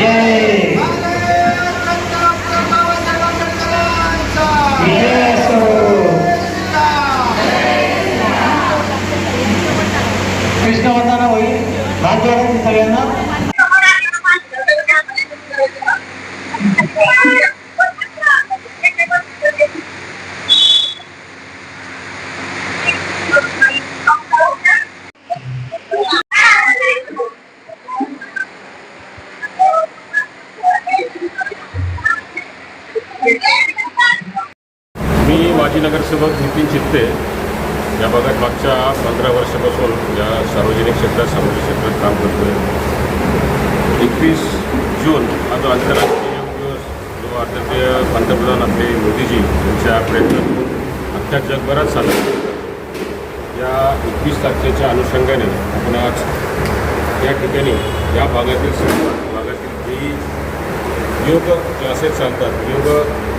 Yeah. माजी नगरसेवक नितीन चित्ते. या भागात मागच्या पंधरा वर्षापासून या सार्वजनिक क्षेत्रात सामाजिक क्षेत्रात काम करतो आहे एकवीस जून हा जो आंतरराष्ट्रीय योग दिवस जो आदरणीय पंतप्रधान आपले मोदीजी यांच्या प्रयत्नातून अख्ख्या जगभरात साजरा केला या एकवीस तारखेच्या अनुषंगाने आपण आज या ठिकाणी या भागातील सर्व भागातील जी योग क्लासेस चालतात योग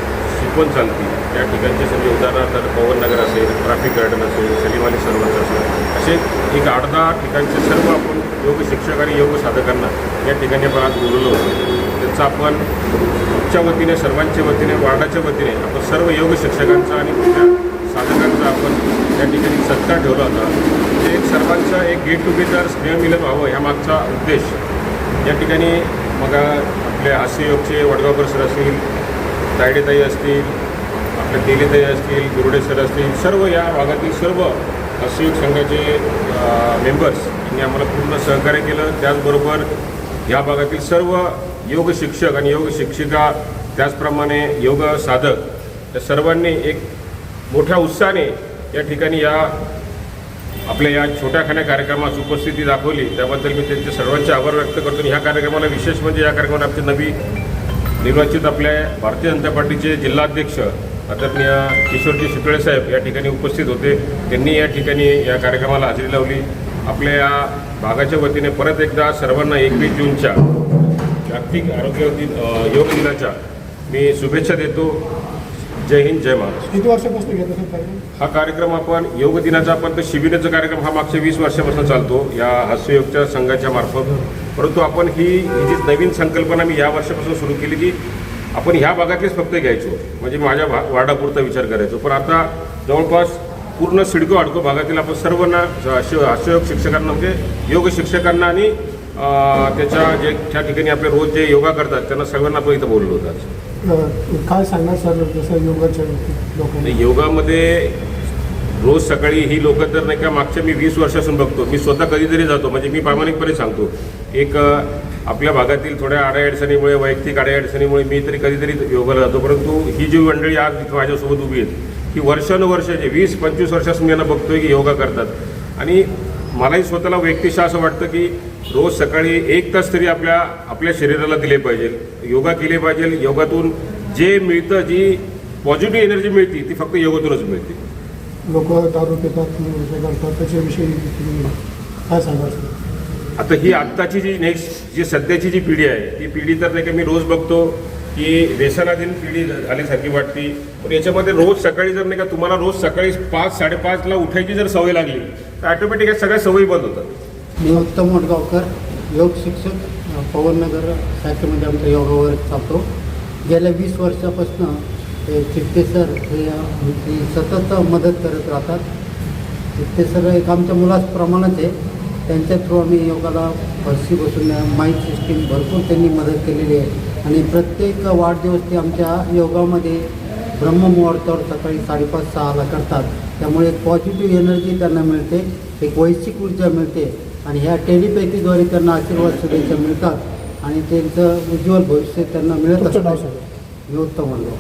पण चालतील त्या ठिकाणचे सगळे उदाहरणार्थ पवन नगर असेल ट्रॅफिक गार्डन असेल सलीम अली सरोवर असेल. असे एक आठ दहा ठिकाणचे सर्व आपण योग शिक्षक आणि योग साधकांना या ठिकाणी आपण आज बोलवलं होतं. त्याचं आपण आमच्या वतीने सर्वांच्या वतीने वार्डाच्या वतीने आपण सर्व योग शिक्षकांचा आणि त्या साधकांचा आपण त्या ठिकाणी सत्कार ठेवला होता. ते एक सर्वांचा एक गेट टुगेदर स्नेहमिलन व्हावं ह्या मागचा उद्देश. या ठिकाणी मग आपले हास्ययोगचे वडगावकर सर असतील तायडेताई असतील आपले तेलेताई असतील गुरुडे सर असतील सर्व या भागातील सर्व हास्ययोग संघाचे मेंबर्स यांनी आम्हाला पूर्ण सहकार्य केलं. त्याचबरोबर या भागातील सर्व योग शिक्षक आणि योग शिक्षिका त्याचप्रमाणे योग साधक या सर्वांनी एक मोठ्या उत्साहाने या ठिकाणी या आपल्या या छोट्याखान्या कार्यक्रमास उपस्थिती दाखवली. त्याबद्दल मी त्यांचे सर्वांचे आभार व्यक्त करतो. ह्या कार्यक्रमाला विशेष म्हणजे या कार्यक्रमाला आमचे नवी निर्वाचित आपल्या भारतीय जनता पार्टीचे जिल्हाध्यक्ष आदरणीय किशोरजी शितळे साहेब या ठिकाणी उपस्थित होते. त्यांनी या ठिकाणी या कार्यक्रमाला हजेरी लावली. आपल्या या भागाच्या वतीने परत एकदा सर्वांना एकवीस जूनच्या जागतिक आरोग्य योग दिनाच्या मी शुभेच्छा देतो. जय हिंद जय महाराष्ट्र. किती वर्षापासून घेत असेल कार्यक्रम? हा कार्यक्रम आपण योग दिनाचा आपण तर शिबिराचा कार्यक्रम हा मागच्या वीस वर्षापासून चालतो या हास्ययोगच्या संघाच्या मार्फत. परंतु आपण ही ही जी नवीन संकल्पना मी या वर्षापासून सुरू केली की आपण ह्या भागातलेच फक्त घ्यायचो. म्हणजे माझ्या भा वार्डापुरता विचार करायचो. पण आता जवळपास पूर्ण सिडको अडको भागातील आपण सर्वांना हास्य हास्ययोग शिक्षकांना म्हणजे योग शिक्षकांना आणि अं, त्याच्या जे त्या ठिकाणी आपले रोज जे योगा करतात त्यांना सर्वांना आपण इथं बोललो होतं आज. अं, काय सांगणार सर जसं योगाच्या लोकांना? योगामध्ये रोज सकाळी ही लोक तर नाही का मागच्या मी वीस वर्षापासून बघतो. मी स्वतः कधीतरी जातो. म्हणजे मी प्रामाणिकपणे सांगतो. एक आपल्या भागातील थोड्या अडाअडचणीमुळे वैयक्तिक अडीअडचणीमुळे मी तरी कधीतरी योगाला जातो. परंतु ही जी मंडळी आज माझ्यासोबत उभी आहेत ही वर्षानुवर्षाचे वीस पंचवीस वर्षापासून मी यांना बघतोय की योगा करतात. आणि मलाही स्वतःला व्यक्तिशः असं वाटतं की रोज सकाळी एक तास तरी आपल्या आपल्या शरीराला दिले पाहिजे. योगा केले पाहिजे. योगातून जे मिळतं जी पॉझिटिव्ह एनर्जी मिळते ती फक्त योगातूनच मिळते. लोक दारू पितात करतात त्याच्याविषयी काय सर आता ही आत्ताची जी नेक्स्ट जी सध्याची जी पिढी आहे ती पिढी तर नाही का मी रोज बघतो की व्यसनाधीन पिढी झाल्यासारखी वाटते. पण याच्यामध्ये रोज सकाळी जर नाही का तुम्हाला रोज सकाळी पाच साडेपाचला उठायची जर सवय लागली ऑटोमॅटिक सगळ्या सवयी बंद होतात. मी उत्तम वडगावकर योग शिक्षक पवननगर शाखेमध्ये आमचा योगा वर्ग चालतो. गेल्या वीस वर्षापासून हे चित्ते सर हे आमची सतत मदत करत राहतात. चित्ते सर एक आमच्या मुलाप्रमाणेच आहे. त्यांच्या थ्रू आम्ही योगाला फरशी बसून माईक सिस्टीम भरपूर त्यांनी मदत केलेली आहे. आणि प्रत्येक वाढदिवस ते आमच्या योगामध्ये ब्रह्ममुहूर्तावर सकाळी साडेपाच सहाला करतात. त्यामुळे एक पॉझिटिव्ह एनर्जी त्यांना मिळते एक वैश्विक ऊर्जा मिळते आणि ह्या टेलिपॅथीद्वारे त्यांना आशीर्वाद शुभेच्छा मिळतात आणि त्यांचं उज्ज्वल भविष्य त्यांना मिळत असतं. मी उत्तम म्हणलो